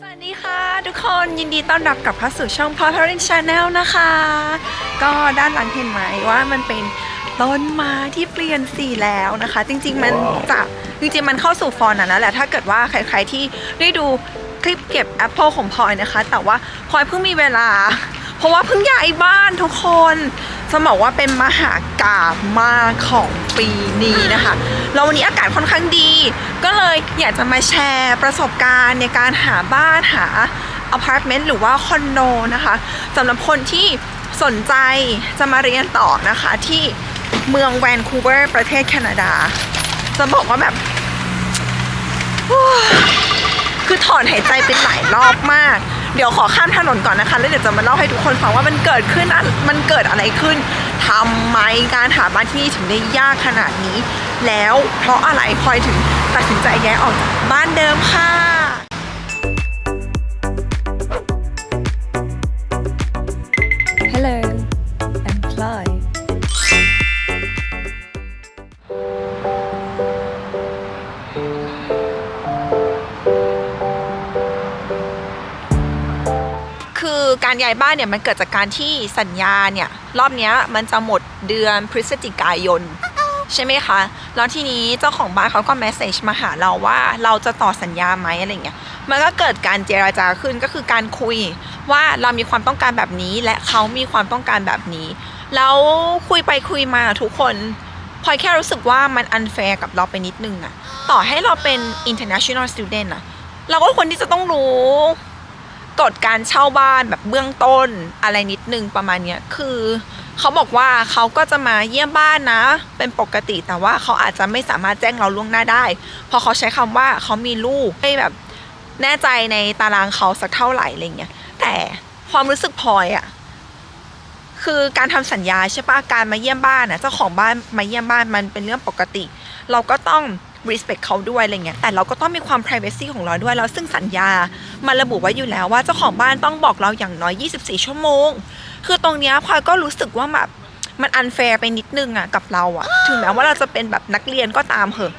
สวัสดีค่ะทุกคนยินดีต้อนรับกลับเข้าสู่ช่อง p o w e r i n Channel นะคะ ก็ด้านหลังเห็นไหมว่ามันเป็นต้นไม้ที่เปลี่ยนสีแล้วนะคะ จริง ๆ มันจะจริงๆมันเข้าสู่ฟอนต์นะแหละถ้าเกิดว่าใครๆที่ได้ดูคลิปเก็บแอปเปิลของพลอยนะคะ แต่ว่าพลอยเพิ่งมีเวลา เพราะว่าเพิ่งย้ายบ้านทุกคนจะบอกว่าเป็นมหากาบมากของปีนี้นะคะแล้ววันนี้อากาศค่อนข้างดี ก็เลยอยากจะมาแชร์ประสบการณ์ในการหาบ้านหาอพาร์ตเมนต์หรือว่าคอนโดนะคะสำหรับคนที่สนใจจะมาเรียนต่อนะคะที่เมืองแวนคูเวอร์ประเทศแคนาดา จะบอกว่าแบบ คือถอนหายใจเป็นหลายรอบมาก เดี๋ยวขอข้ามถนนก่อนนะคะ แล้วเดี๋ยวจะมาเล่าให้ทุกคนฟังว่ามันเกิดขึ้นมันเกิดอะไรขึ้นทำไมการหาบ้านที่นี่ถึงได้ยากขนาดนี้ แล้วเพราะอะไรพลอยถึงตัดสินใจย้ายออกจากบ้านเดิมค่ะ การย้ายบ้านเนี่ยมันเกิดจากการที่สัญญาเนี่ยรอบนี้มันจะหมดเดือนพฤศจิกายน ใช่ไหมคะ แล้วทีนี้เจ้าของบ้านเขาก็เมสเซจมาหาเราว่าเราจะต่อสัญญาไหมอะไรเงี้ยมันก็เกิดการเจราจาขึ้นก็คือการคุยว่าเรามีความต้องการแบบนี้และเขามีความต้องการแบบนี้ แล้วคุยไปคุยมาทุกคนพลอยแค่รู้สึกว่ามัน unfair กับเราไปนิดนึงอะต่อให้เราเป็น international student อะเราก็ควรที่จะต้องรู้ กฎการเช่าบ้านแบบเบื้องต้นอะไรนิดนึงประมาณเนี้ยคือเขาบอกว่าเขาก็จะมาเยี่ยมบ้านนะ เป็นปกติแต่ว่าเขาอาจจะไม่สามารถแจ้งเราล่วงหน้าได้ เพราะเขาใช้คำว่าเขามีลูกให้แบบแน่ใจในตารางเขาสักเท่าไหร่อะไรเงี้ยแต่ความรู้สึกพลอยอะคือการทำสัญญาใช่ปะการมาเยี่ยมบ้านอะเจ้าของบ้านมาเยี่ยมบ้านมันเป็นเรื่องปกติ เราก็ต้อง respect เขาด้วยอะไรเงี้ยแต่เราก็ต้องมีความ privacy ของเราด้วยแล้วซึ่งสัญญามันระบุไว้อยู่แล้วว่าเจ้าของบ้านต้องบอกเราอย่างน้อย 24 ชั่วโมง คือตรงเนี้ยพลอยก็รู้สึกว่าแบบมัน unfair ไปนิดนึงอะกับเราอะถึงแม้ว่าเราจะเป็นแบบนักเรียนก็ตามเหอะ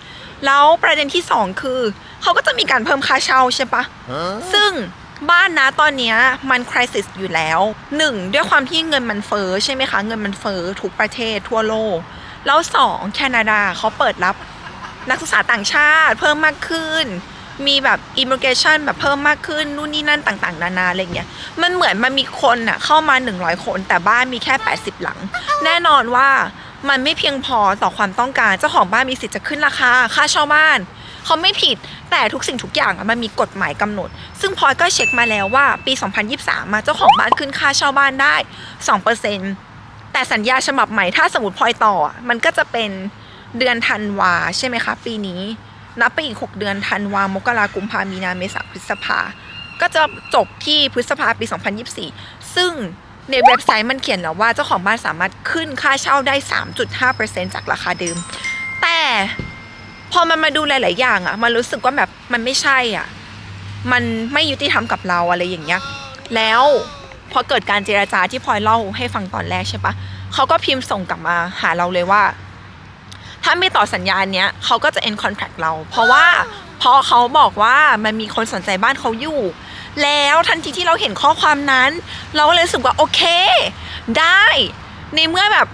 แล้วประเด็นที่สองคือ เขาก็จะมีการเพิ่มค่าเช่าใช่ปะซึ่งบ้านนะตอนเนี้ยมันคริสิสอยู่แล้วหนึ่งด้วยความที่เงินมันเฟ้อใช่ไหมคะ เงินมันเฟ้อทุกประเทศทั่วโลก แล้วสองแคนาดาเขาเปิดรับ นักศึกษาต่างชาติเพิ่มมากขึ้น มีแบบอิมมิเกชันแบบเพิ่มมากขึ้นนู่นนี่นั่นต่างๆ นานาอะไรเงี้ยมันเหมือนมันมีคนอะเข้ามา 100 คน แต่บ้านมีแค่ 80 หลัง แน่นอนว่ามันไม่เพียงพอต่อความต้องการเจ้าของบ้านมีสิทธิ์จะขึ้นราคาค่าเช่าบ้านเขาไม่ผิดแต่ทุกสิ่งทุกอย่างมันมีกฎหมายกำหนด ซึ่งพลอยก็เช็คมาแล้วว่าปี 2023 มาเจ้าของบ้านขึ้นค่าเช่าบ้านได้ 2%แต่สัญญาฉบับใหม่ถ้าสมมติพลอยต่อมันก็จะเป็น เดือนธันวาใช่ไหมคะ ปีนี้ นับไปอีก 6 เดือนธันวามกรากุมภามีนาเมษาพฤษภา ก็จะจบที่พฤษภาปี 2024 ซึ่งในเว็บไซต์มันเขียนแล้วว่าเจ้าของบ้านสามารถขึ้นค่าเช่าได้ 3.5%จากราคาเดิม แต่พอมันมาดูหลาย ๆ อย่างอะมันรู้สึกว่าแบบมันไม่ใช่อะ มันไม่ยุติธรรมกับเราอะไรอย่างเงี้ย แล้วพอเกิดการเจราจาที่พลอยเล่าให้ฟังตอนแรกใช่ปะเขาก็พิมพ์ส่งกลับมาหาเราเลยว่า ถ้าไม่ต่อสัญญาเนี้ยเขาก็จะ end contract เรา เพราะว่าเพราะเขาบอกว่ามันมีคนสนใจบ้านเขาอยู่ แล้วทันทีที่เราเห็นข้อความนั้น เราก็เลยรู้สึกว่าโอเค ได้ในเมื่อแบบ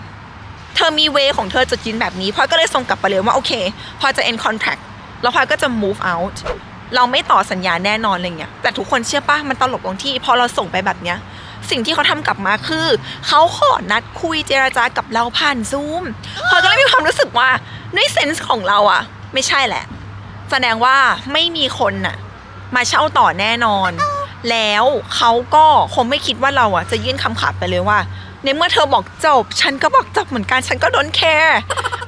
เธอมีเวของเธอจะกินแบบนี้พลอยก็เลยส่งกลับไปเลยว่าโอเคพลอยจะ end contract แล้วพลอยก็จะ move out เราไม่ต่อสัญญาแน่นอนอะไรเงี้ยแต่ทุกคนเชื่อป่ะมันตลกตรงที่พอเราส่งไปแบบเนี้ย สิ่งที่เขาทำกลับมาคือ เขาขอนัดคุยเจราจากับเราผ่านซูมพลอยก็เลยมีความรู้สึกว่าในเซนส์ของเราอะไม่ใช่แหละ แสดงว่าไม่มีคนน่ะ มาเช่าต่อแน่นอน แล้วเขาก็คงไม่คิดว่าเราอะจะยื่นคำขาดไปเลยว่า ในเมื่อเธอบอกจบ ฉันก็บอกจบเหมือนกันฉันก็โดนแคร์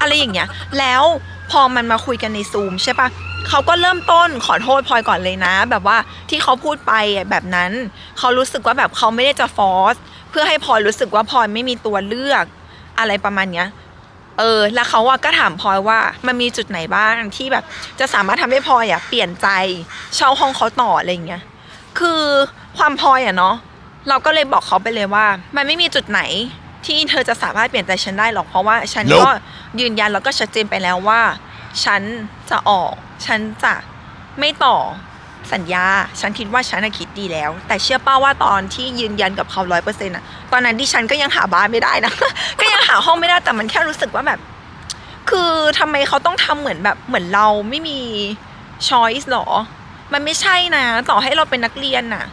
อะไรอย่างเงี้ย แล้วพอมันมาคุยกันในซูมใช่ปะ เขาก็เริ่มต้นขอโทษพลอยก่อนเลยนะ แบบว่าที่เขาพูดไปอะแบบนั้นเขารู้สึกว่าแบบเขาไม่ได้จะฟอร์สเพื่อให้พลอยรู้สึกว่าพลอยไม่มีตัวเลือกอะไรประมาณเนี้ยเออแล้วเขาอะก็ถามพลอยว่ามันมีจุดไหนบ้างที่แบบ จะสามารถทำให้พลอยอะเปลี่ยนใจเช่าห้องเขาต่ออะไรอย่างเงี้ยคือความพลอยอะเนาะเราก็เลยบอกเขาไปเลยว่า มันไม่มีจุดไหนที่เธอจะสามารถเปลี่ยนใจฉันได้หรอกเพราะว่าฉันก็ยืนยันแล้วก็ชัดเจนไปแล้วว่า ฉันจะออก ฉันจะไม่ต่อสัญญา ฉันคิดว่าฉันน่ะคิดดีแล้ว แต่เชื่อป้าว่าตอนที่ยืนยันกับเขาร้อยเปอร์เซ็นต์อะตอนนั้นดิฉันก็ยังหาบ้านไม่ได้นะ ก็ยังหาห้องไม่ได้ แต่มันแค่รู้สึกว่าแบบ คือทำไมเขาต้องทำเหมือนแบบเหมือนเราไม่มีช้อยส์หรอ มันไม่ใช่นะ ต่อให้เราเป็นนักเรียนน่ะ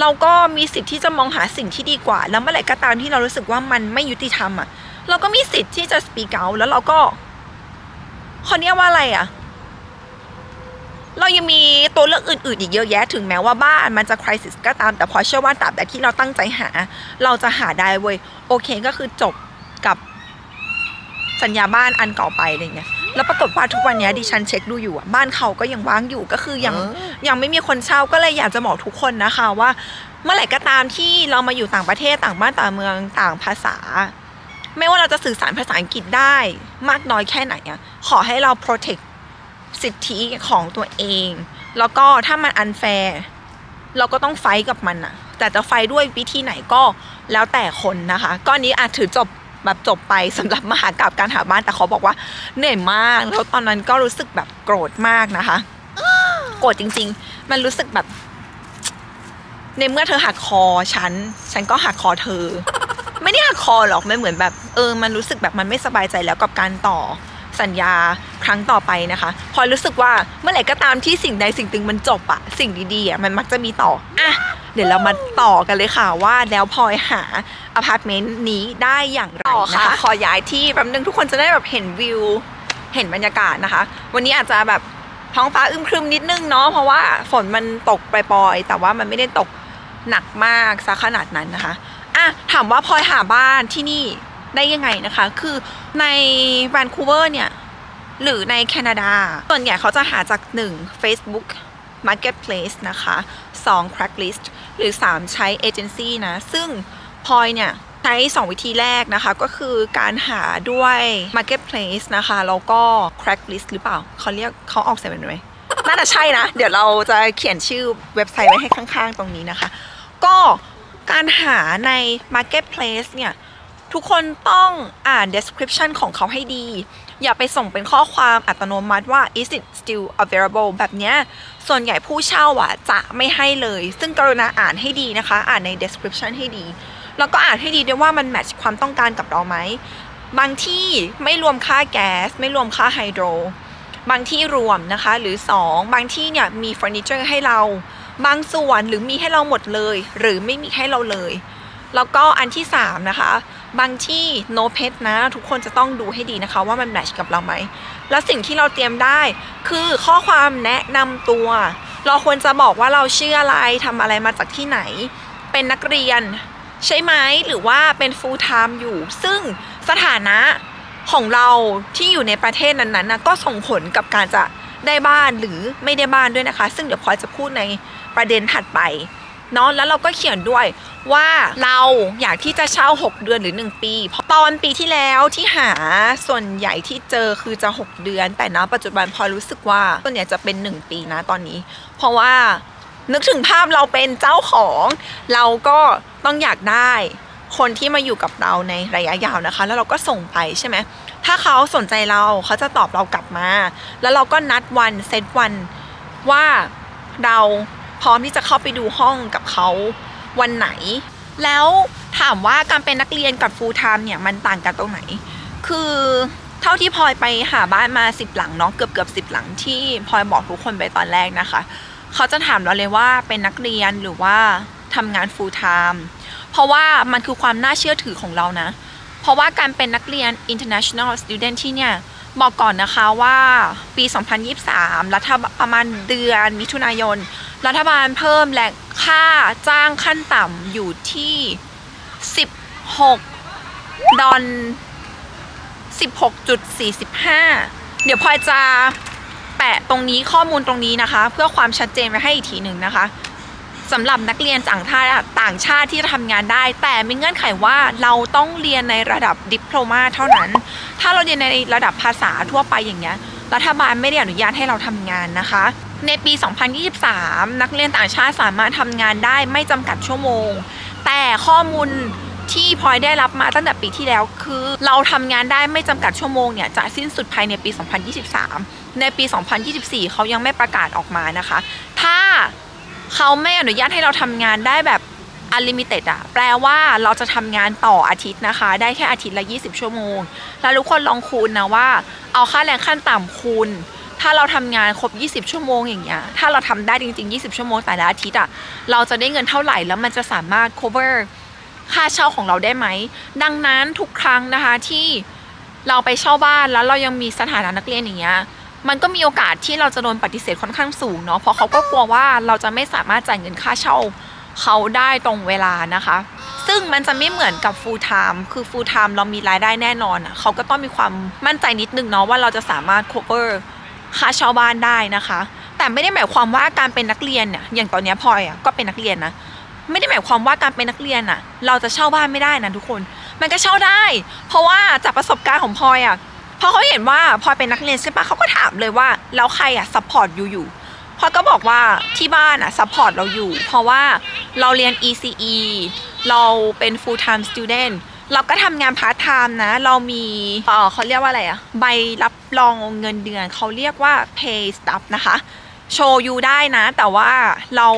เราก็มีสิทธิ์ที่จะมองหาสิ่งที่ดีกว่า แล้วเมื่อไหร่ก็ตามที่เรารู้สึกว่ามันไม่ยุติธรรมอะเราก็มีสิทธิ์ที่จะ speak out แล้วเราก็ เขาเรียกว่าอะไรอะ เรายังมีตัวเลือกอื่น ๆ อีกเยอะแยะถึงแม้ว่าบ้านมันจะ crisis ก็ตามแต่พอเชื่อว่าตราบแต่ที่เราตั้งใจหา เราจะหาได้เว้ยโอเคก็คือจบกับสัญญาบ้านอันเก่าไปอะไรเงี้ยแล้วปรากฏว่าทุกวันนี้ดิฉันเช็คดูอยู่อะบ้านเขาก็ยังว่างอยู่ก็คือยังยังไม่มีคนเช่าก็เลยอยากจะบอกทุกคนนะคะว่า เมื่อไหร่ก็ตามที่เรามาอยู่ต่างประเทศต่างบ้านต่างเมืองต่างภาษา ไม่ว่าเราจะสื่อสารภาษาอังกฤษได้มากน้อยแค่ไหนอะขอให้เรา protect สิทธิของตัวเอง แล้วก็ถ้ามัน unfair เราก็ต้องไฟกับมันอะแต่จะไฟด้วยวิธีไหนก็แล้วแต่คนนะคะก็อันนี้อาจถือจบแบบจบไปสำหรับมหากราบการหาบ้านแต่เขาบอกว่าเหนื่อยมาก แล้วตอนนั้นก็รู้สึกแบบโกรธมากนะคะ โกรธจริง ๆ มันรู้สึกแบบ ในเมื่อเธอหักคอฉัน ฉันก็หักคอเธอ ไม่ได้หักคอหรอกมันเหมือนแบบเออมันรู้สึกแบบมันไม่สบายใจแล้วกับการต่อสัญญาครั้งต่อไปนะคะ พอรู้สึกว่าเมื่อไหร่ก็ตามที่สิ่งใดสิ่งหนึ่งมันจบอะสิ่งดีๆอะมันมักจะมีต่ออะเดี๋ยวเรามาต่อกันเลยค่ะว่าแล้วพลอยหาอพาร์ตเมนต์นี้ได้อย่างไรนะคะขอย้ายที่แป๊บนึงทุกคนจะได้แบบเห็นวิว เห็นบรรยากาศนะคะ วันนี้อาจจะแบบท้องฟ้าอึมครึมนิดนึงเนาะเพราะว่าฝนมันตกปล่อยๆแต่ว่ามันไม่ได้ตกหนักมากซะขนาดนั้นนะคะ อะถามว่าพลอยหาบ้านที่นี่ได้ยังไงนะคะ คือในแวนคูเวอร์เนี่ย หรือในแคนาดา ส่วนใหญ่เขาจะหาจาก 1 Facebook Marketplace นะคะ 2 Craigslist หรือ 3 ใช้เอเจนซี่นะ ซึ่งพลอยเนี่ยใช้ 2 วิธีแรกนะคะ ก็คือการหาด้วย Marketplace นะคะ แล้วก็ Craigslist หรือเปล่า เขาเรียกเขาออกเสียงเป็นไหมน่าจะใช่นะ เดี๋ยวเราจะเขียนชื่อเว็บไซต์ไว้ให้ข้างๆ ตรงนี้นะคะ ก็ การหาใน Marketplace เนี่ย ทุกคนต้องอ่าน description ของเขาให้ดี อย่าไปส่งเป็นข้อความอัตโนมัติว่า is it still available แบบเนี้ย ส่วนใหญ่ผู้เช่าอะจะไม่ให้เลย ซึ่งกรุณาอ่านให้ดีนะคะ อ่านใน description ให้ดี แล้วก็อ่านให้ดีด้วยว่ามันแมทช์ความต้องการกับเราไหม บางที่ไม่รวมค่าแก๊ส ไม่รวมค่าไฮโดร บางที่รวมนะคะ หรือ 2 บางที่เนี่ยมีเฟอร์นิเจอร์ให้เรา บางส่วนหรือมีให้เราหมดเลย หรือไม่มีให้เราเลย แล้วก็อันที่ 3 นะคะ บางที่ no pet นะ ทุกคนจะต้องดูให้ดีนะคะว่ามันแมทช์กับเราไหม แล้วสิ่งที่เราเตรียมได้ คือข้อความแนะนำตัว เราควรจะบอกว่าเราชื่ออะไรทำอะไรมาจากที่ไหน เป็นนักเรียน ใช่ไหมหรือว่าเป็น full time อยู่ ซึ่งสถานะของเราที่อยู่ในประเทศนั้นๆนะก็ส่งผลกับการจะได้บ้านหรือไม่ได้บ้านด้วยนะคะ ซึ่งเดี๋ยวพลอยจะพูดใน ประเด็นถัดไปเนาะแล้วเราก็เขียนด้วยว่าเราอยากที่จะเช่า 6 เดือนหรือ 1 ปีเพราะตอนปีที่แล้วที่หาส่วนใหญ่ที่เจอคือจะ 6 เดือน แต่ณปัจจุบันพอรู้สึกว่าส่วนใหญ่จะเป็น 1 ปีนะตอนนี้ เพราะว่านึกถึงภาพเราเป็นเจ้าของ เราก็ต้องอยากได้คนที่มาอยู่กับเราในระยะยาวนะคะ แล้วเราก็ส่งไปใช่ไหมถ้าเขาสนใจเราเขาจะตอบเรากลับมา แล้วเราก็นัดวันเซตวันว่าเรา พร้อมที่จะเข้าไปดูห้องกับเขาวันไหน แล้วถามว่าการเป็นนักเรียนกับ full time เนี่ยมันต่างกันตรงไหน คือเท่าที่พลอยไปหาบ้านมาสิบหลังเนาะเกือบเกือบสิบหลังที่พลอยบอกทุกคนไปตอนแรกนะคะ เขาจะถามเราเลยว่าเป็นนักเรียนหรือว่าทำงาน full time เพราะว่ามันคือความน่าเชื่อถือของเรานะ เพราะว่าการเป็นนักเรียน international student ที่เนี่ย บอกก่อนนะคะว่าปี 2023 รัฐบาลประมาณเดือนมิถุนายน รัฐบาลเพิ่มแหล่งค่าจ้างขั้นต่ำอยู่ที่ 16 ดอล16.45 เดี๋ยวพลอยจะแปะตรงนี้ข้อมูลตรงนี้นะคะ เพื่อความชัดเจนไว้ให้อีกทีหนึ่งนะคะ สำหรับนักเรียนต่างชาติต่างชาติที่จะทำงานได้ แต่มีเงื่อนไขว่าเราต้องเรียนในระดับดิปโลมาเท่านั้น ถ้าเราเรียนในระดับภาษาทั่วไปอย่างเงี้ยรัฐบาลไม่ได้อนุญาตให้เราทำงานนะคะ ในปี 2023 นักเรียนต่างชาติสามารถทำงานได้ไม่จำกัดชั่วโมง แต่ข้อมูลที่พลอยได้รับมาตั้งแต่ปีที่แล้วคือ เราทำงานได้ไม่จำกัดชั่วโมงเนี่ยจะสิ้นสุดภายในปี 2023 ในปี 2024 เขายังไม่ประกาศออกมานะคะ ถ้า เขาไม่อนุญาตให้เราทำงานได้แบบ unlimited อะแปลว่าเราจะทำงานต่ออาทิตย์นะคะ ได้แค่อาทิตย์ละ 20 ชั่วโมง แล้วทุกคนลองคูณนะว่า เอาค่าแรงขั้นต่ำคูณ ถ้าเราทำงานครบ 20 ชั่วโมงอย่างเงี้ย ถ้าเราทำได้จริง ๆ 20 ชั่วโมงแต่ละอาทิตย์อะเราจะได้เงินเท่าไหร่ แล้วมันจะสามารถ cover ค่าเช่าของเราได้ไหม ดังนั้นทุกครั้งนะคะที่เราไปเช่าบ้านแล้วเรายังมีสถานะนักเรียนอย่างเงี้ย มันก็มีโอกาสที่เราจะโดนปฏิเสธค่อนข้างสูงเนาะเพราะเขาก็กลัวว่าเราจะไม่สามารถจ่ายเงินค่าเช่าเขาได้ตรงเวลานะคะ ซึ่งมันจะไม่เหมือนกับ full time คือ full time เรามีรายได้แน่นอนอะเขาก็ต้องมีความมั่นใจนิดนึงเนาะว่าเราจะสามารถ cover ค่าเช่าบ้านได้นะคะ แต่ไม่ได้หมายความว่าการเป็นนักเรียนเนี่ยอย่างตอนนี้พลอยอะก็เป็นนักเรียนนะไม่ได้หมายความว่าการเป็นนักเรียนอะเราจะเช่าบ้านไม่ได้นะทุกคน มันก็เช่าได้ เพราะว่าจากประสบการณ์ของพลอยอะ พอเขาเห็นว่าพลอยเป็นนักเรียนใช่ปะเขาก็ถามเลยว่าแล้วใครอะซัพพอร์ตอยู่อยู่พลอยก็บอกว่าที่บ้านอะซัพพอร์ตเราอยู่ เพราะว่าเราเรียน ECE เราเป็น full time student เราก็ทำงานพาร์ทไทม์นะ เรามีเออเขาเรียกว่าอะไรอะใบรับรองเงินเดือนเขาเรียกว่า pay stub นะคะ โชว์ยูได้นะ แต่ว่าเรา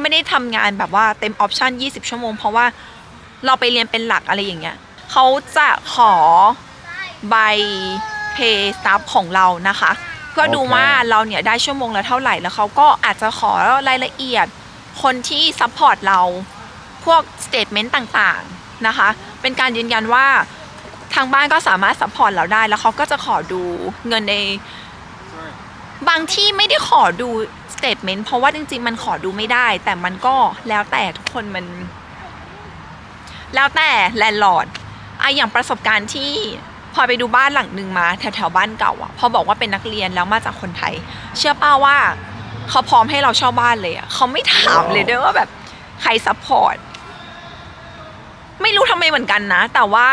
ไม่ได้ทำงานแบบว่าเต็มออปชัน20 ชั่วโมง เพราะว่าเราไปเรียนเป็นหลักอะไรอย่างเงี้ยเขาจะขอ ใบ pay stub ของเรานะคะ เพื่อดูโอเคว่าเราเนี่ยได้ชั่วโมงละเท่าไหร่แล้วเขาก็อาจจะขอรายละเอียดคนที่ซัพพอร์ตเราพวกสเต t เมนต์ต่างๆนะคะ เป็นการยืนยันว่าทางบ้านก็สามารถซัพพอร์ตเราได้แล้วเขาก็จะขอดูเงินใน บางที่ไม่ได้ขอดูสเต t เมนต์เพราะว่าจริง ๆ มันขอดูไม่ได้ แต่มันก็แล้วแต่ทุกคนมัน แล้วแต่แลนด์ลอร์ดอะอย่างประสบการณ์ที่ พอไปดูบ้านหลังหนึ่งมาแถวๆบ้านเก่าอะพอบอกว่าเป็นนักเรียนแล้วมาจากคนไทย เชื่อป้าว่าเขาพร้อมให้เราเช่าบ้านเลยอะเขาไม่ถามเลยด้วยว่าแบบใครซัพพอร์ตไม่รู้ทำไมเหมือนกันนะ แต่ว่า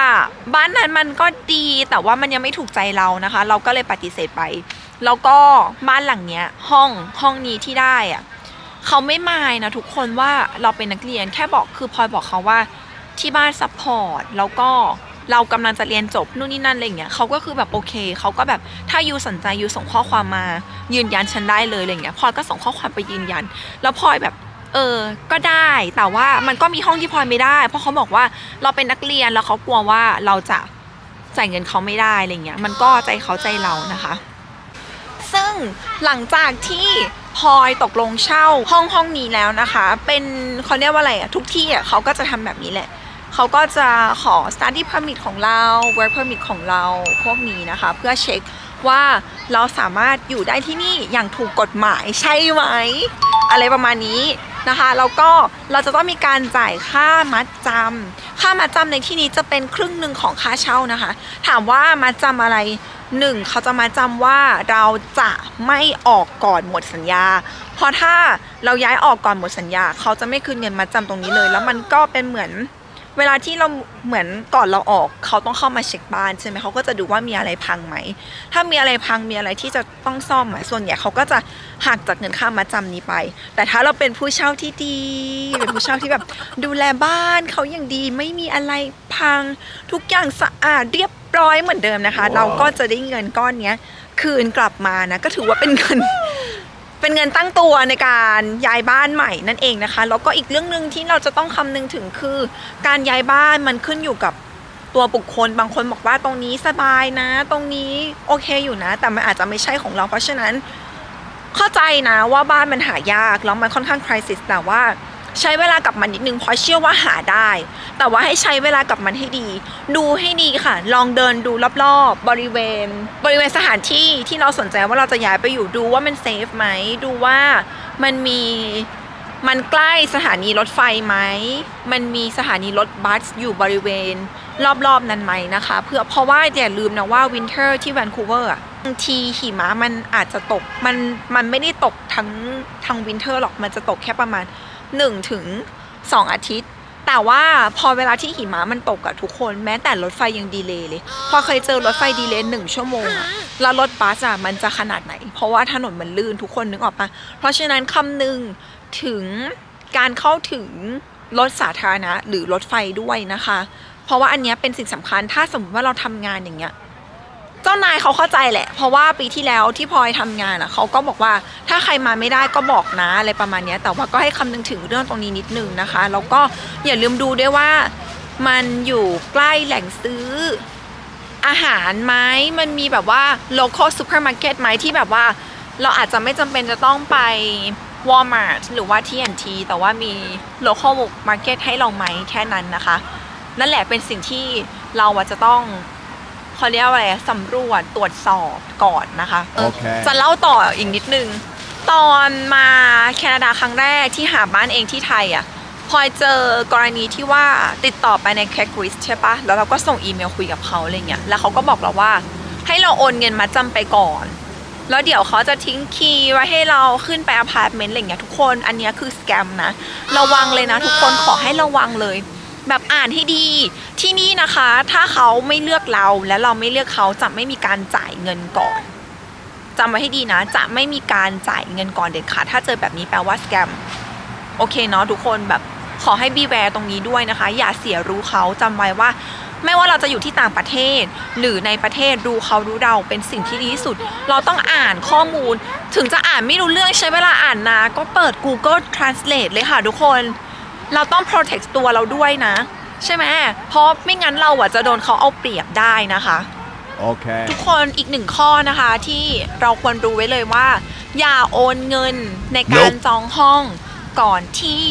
บ้านนั้นมันก็ดีแต่ว่ามันยังไม่ถูกใจเรานะคะ เราก็เลยปฏิเสธไป แล้วก็บ้านหลังเนี้ย ห้องห้องนี้ที่ได้อะเขาไม่มายนะทุกคนว่าเราเป็นนักเรียนแค่บอกคือพลอยบอกเขาว่าที่บ้านซัพพอร์ตแล้วก็ เรากำลังจะเรียนจบนู่นนี่นั่นอะไรเงี้ยเขาก็คือแบบโอเคเขาก็แบบถ้ายูสนใจยูส่งข้อความมายืนยันฉันได้เลยอะไรเงี้ยพลอยก็ส่งข้อความไปยืนยัน แล้วพลอยแบบเออ ก็ได้แต่ว่ามันก็มีห้องที่พลอยไม่ได้ เพราะเขาบอกว่าเราเป็นนักเรียนแล้วเขากลัวว่าเราจะจ่ายเงินเขาไม่ได้อะไรเงี้ยมันก็ใจเขาใจเรานะคะ ซึ่งหลังจากที่พลอยตกลงเช่าห้องห้องนี้แล้วนะคะ เป็นเขาเรียกว่าอะไรอะทุกที่อะเขาก็จะทำแบบนี้แหละ เขาก็จะขอ study permit ของเรา work permit ของเราพวกนี้นะคะ เพื่อเช็คว่าเราสามารถอยู่ได้ที่นี่อย่างถูกกฎหมายใช่ไหม อะไรประมาณนี้นะคะแล้วก็เราจะต้องมีการจ่ายค่ามัดจำค่ามัดจำในที่นี้จะเป็นครึ่งหนึ่งของค่าเช่านะคะ ถามว่ามัดจำอะไรหนึ่งเขาจะมาจำว่าเราจะไม่ออกก่อนหมดสัญญา เพราะถ้าเราย้ายออกก่อนหมดสัญญา เขาจะไม่คืนเงินมัดจำตรงนี้เลย แล้วมันก็เป็นเหมือน เวลาที่เราเหมือนก่อนเราออกเขาต้องเข้ามาเช็คบ้านใช่ไหมเขาก็จะดูว่ามีอะไรพังไหม ถ้ามีอะไรพังมีอะไรที่จะต้องซ่อมอะส่วนใหญ่เขาก็จะหักจากเงินค่ามาจำนี้ไป แต่ถ้าเราเป็นผู้เช่าที่ดีเป็นผู้เช่าที่แบบดูแลบ้านเขาอย่างดีไม่มีอะไรพัง ทุกอย่างสะอาดเรียบร้อยเหมือนเดิมนะคะ เราก็จะได้เงินก้อนเนี้ยคืนกลับมานะก็ถือว่าเป็นเงิน เป็นเงินตั้งตัวในการย้ายบ้านใหม่นั่นเองนะคะแล้วก็อีกเรื่องหนึ่งที่เราจะต้องคำนึงถึงคือ การย้ายบ้านมันขึ้นอยู่กับตัวบุคคลบางคนบอกว่าตรงนี้สบายนะ ตรงนี้โอเคอยู่นะ แต่มันอาจจะไม่ใช่ของเราเพราะฉะนั้น เข้าใจนะว่าบ้านมันหายากแล้วมันค่อนข้างคริสิสแต่ว่า ใช้เวลากับมันนิดนึงเพราะเชื่อว่าหาได้ แต่ว่าให้ใช้เวลากับมันให้ดี ดูให้ดีค่ะ ลองเดินดูรอบๆ บริเวณ บริเวณสถานที่ที่เราสนใจว่าเราจะย้ายไปอยู่ดูว่ามันเซฟไหมดูว่ามันมีมันใกล้สถานีรถไฟไหม มันมีสถานีรถบัสอยู่บริเวณ รอบๆนั้นไหมนะคะ เพื่อเพราะว่าอย่าลืมนะว่าวินเทอร์ที่แวนคูเวอร์บางทีหิมะมันอาจจะตก มันมันไม่ได้ตกทั้งทั้งวินเทอร์หรอก มันจะตกแค่ประมาณ 1 ถึง 2 อาทิตย์ แต่ว่าพอเวลาที่หิมะมันตกอะทุกคนแม้แต่รถไฟยังดีเลย์เลย พอเคยเจอรถไฟดีเลย์หนึ่งชั่วโมงอะแล้วรถบัสอะมันจะขนาดไหน เพราะว่าถนนมันลื่นทุกคนนึกออกปะเพราะฉะนั้นคำนึงถึงการเข้าถึงรถสาธารณะหรือรถไฟด้วยนะคะ เพราะว่าอันเนี้ยเป็นสิ่งสำคัญถ้าสมมติว่าเราทำงานอย่างเงี้ย เจ้านายเขาเข้าใจแหละ เพราะว่าปีที่แล้วที่พลอยทำงานอะเขาก็บอกว่าถ้าใครมาไม่ได้ก็บอกนะอะไรประมาณเนี้ยแต่ว่าก็ให้คำนึงถึงเรื่องตรงนี้นิดนึงนะคะแล้วก็อย่าลืมดูด้วยว่ามันอยู่ใกล้แหล่งซื้อ อาหารไหมมันมีแบบว่า local supermarket ไหมที่แบบว่า เราอาจจะไม่จำเป็นจะต้องไป Walmart หรือว่า TNT แต่ว่ามี local market ให้เราไหมแค่นั้นนะคะ นั่นแหละเป็นสิ่งที่เราอะจะต้อง เขาเรียกว่าอะไรสำรวจตรวจสอบก่อนนะคะเออโอเค จะเล่าต่ออีกนิดนึง ตอนมาแคนาดาครั้งแรกที่หาบ้านเองที่ไทยอะพลอยเจอกรณีที่ว่าติดต่อไปในแคคริสใช่ปะแล้วเราก็ส่งอีเมลคุยกับเขาอะไรเงี้ยแล้วเขาก็บอกเราว่า ให้เราโอนเงินมาจำไปก่อน แล้วเดี๋ยวเขาจะทิ้งคีย์ไว้ให้เราขึ้นไปอพาร์ตเมนต์อะไรเงี้ยทุกคน อันเนี้ยคือสแกมนะ ระวังเลยนะทุกคนขอให้ระวังเลย แบบอ่านให้ดีที่นี่นะคะ ถ้าเขาไม่เลือกเราและเราไม่เลือกเขาจะไม่มีการจ่ายเงินก่อนจำไว้ให้ดีนะ จะไม่มีการจ่ายเงินก่อนเด็ดขาดถ้าเจอแบบนี้แปลว่าสแกมโอเคเนาะทุกคนแบบขอให้บีแวร์ตรงนี้ด้วยนะคะ อย่าเสียรู้เขาจำไว้ว่า ไม่ว่าเราจะอยู่ที่ต่างประเทศ หรือในประเทศรู้เขารู้เราเป็นสิ่งที่ดีที่สุด เราต้องอ่านข้อมูล ถึงจะอ่านไม่รู้เรื่องใช้เวลาอ่านนะ ก็เปิด Google Translate เลยค่ะทุกคน เราต้อง protect ตัวเราด้วยนะ ใช่ไหมเพราะไม่งั้นเราอะจะโดนเขาเอาเปรียบได้นะคะ Okay. ทุกคนอีกหนึ่งข้อนะคะที่เราควรรู้ไว้เลยว่า อย่าโอนเงินในการ Nope จองห้องก่อนที่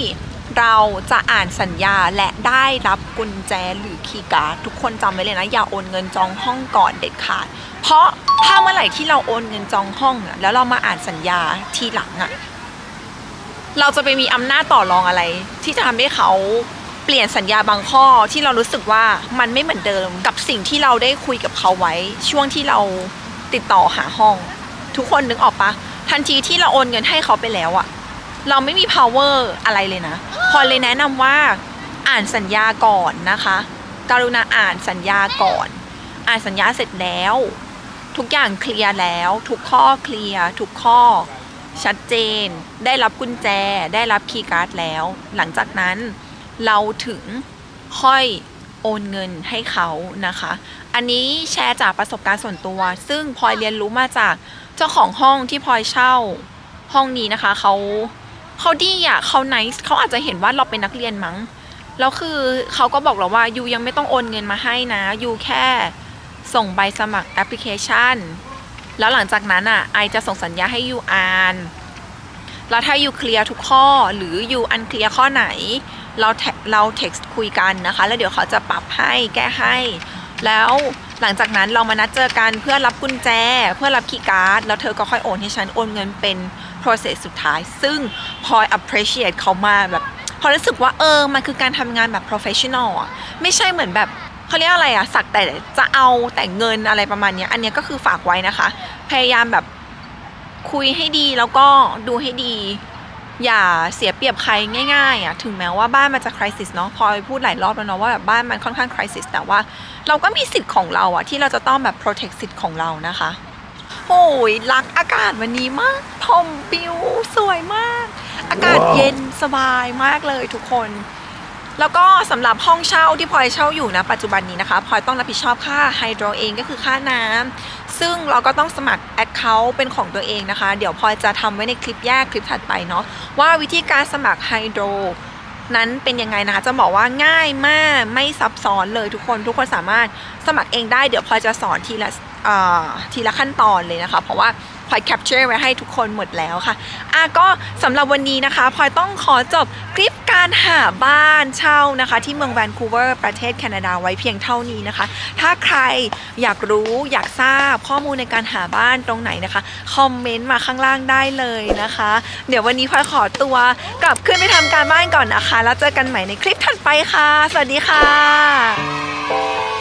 เราจะอ่านสัญญาและได้รับกุญแจหรือคีย์การ์ดทุกคนจำไว้เลยนะ อย่าโอนเงินจองห้องก่อนเด็ดขาด เพราะถ้าเมื่อไหร่ที่เราโอนเงินจองห้องอะแล้วเรามาอ่านสัญญาทีหลังอะ เราจะไปมีอำนาจต่อรองอะไร ที่จะทำให้เขาเปลี่ยนสัญญาบางข้อที่เรารู้สึกว่ามันไม่เหมือนเดิมกับสิ่งที่เราได้คุยกับเขาไว้ ช่วงที่เราติดต่อหาห้อง ทุกคนนึกออกปะทันทีที่เราโอนเงินให้เขาไปแล้วอะเราไม่มี power อะไรเลยนะ พอเลยแนะนำว่าอ่านสัญญาก่อนนะคะกรุณาอ่านสัญญาก่อน อ่านสัญญาเสร็จแล้ว ทุกอย่างเคลียร์แล้ว ทุกข้อเคลียร์ทุกข้อ ชัดเจน ได้รับกุญแจ ได้รับคีย์การ์ดแล้ว หลังจากนั้นเราถึงค่อยโอนเงินให้เขานะคะ อันนี้แชร์จากประสบการณ์ส่วนตัว ซึ่งพลอยเรียนรู้มาจากเจ้าของห้องที่พลอยเช่าห้องนี้นะคะเขาเขาดีอะเขาไนส์เขาอาจจะเห็นว่าเราเป็นนักเรียนมั้งแล้วคือเขาก็บอกเราว่ายูยังไม่ต้องโอนเงินมาให้นะยูแค่ส่งใบสมัครแอปพลิเคชัน แล้วหลังจากนั้นอะไอจะส่งสัญญาให้ยูอ่าน แล้วถ้ายูเคลียร์ทุกข้อหรือยูอันเคลียร์ข้อไหน เราเราเท็กซ์คุยกันนะคะ แล้วเดี๋ยวเขาจะปรับให้แก้ให้ แล้วหลังจากนั้นเรามานัดเจอกันเพื่อรับกุญแจ เพื่อรับคีย์การ์ด แล้วเธอก็ค่อยโอนให้ฉันโอนเงินเป็น process สุดท้าย ซึ่งพอย appreciate เขามากแบบพอรู้สึกว่าเออ มันคือการทำงานแบบ professional อะไม่ใช่เหมือนแบบ เขาเรียกอะไรอะสักแต่จะเอาแต่เงินอะไรประมาณเนี้ยอันเนี้ยก็คือฝากไว้นะคะ พยายามแบบคุยให้ดีแล้วก็ดูให้ดี อย่าเสียเปรียบใครง่ายๆอะถึงแม้ว่าบ้านมันจะคริสิสเนาะพลอยพูดหลายรอบแล้วเนาะว่าแบบบ้านมันค่อนข้างคริสิสแต่ว่าเราก็มีสิทธิ์ของเราอะที่เราจะต้องแบบ protect สิทธิ์ของเรานะคะโอ้ยรักอากาศวันนี้มากทอมปิวสวยมาก อากาศว้าวเย็นสบายมากเลยทุกคน แล้วก็สำหรับห้องเช่าที่พลอยเช่าอยู่นะปัจจุบันนี้นะคะพลอยต้องรับผิดชอบค่าไฮโดรเองก็คือค่าน้ำซึ่งเราก็ต้องสมัคร Account เป็นของตัวเองนะคะ เดี๋ยวพลอยจะทำไว้ในคลิปแยกคลิปถัดไปเนาะว่าวิธีการสมัครไฮโดรนั้นเป็นยังไงนะคะจะบอกว่าง่ายมากไม่ซับซ้อนเลยทุกคนทุกคนสามารถสมัครเองได้เดี๋ยวพลอยจะสอนทีละทีละขั้นตอนเลยนะคะ เพราะว่า พลอยแคปเจอร์ไว้ให้ทุกคนหมดแล้วค่ะอะก็สำหรับวันนี้นะคะพลอยต้องขอจบคลิปการหาบ้านเช่านะคะ ที่เมืองแวนคูเวอร์ประเทศแคนาดาไว้เพียงเท่านี้นะคะ ถ้าใครอยากรู้อยากทราบข้อมูลในการหาบ้านตรงไหนนะคะคอมเมนต์มาข้างล่างได้เลยนะคะ เดี๋ยววันนี้พลอยขอตัวกลับขึ้นไปทำการบ้านก่อนนะคะ แล้วเจอกันใหม่ในคลิปถัดไปค่ะ สวัสดีค่ะ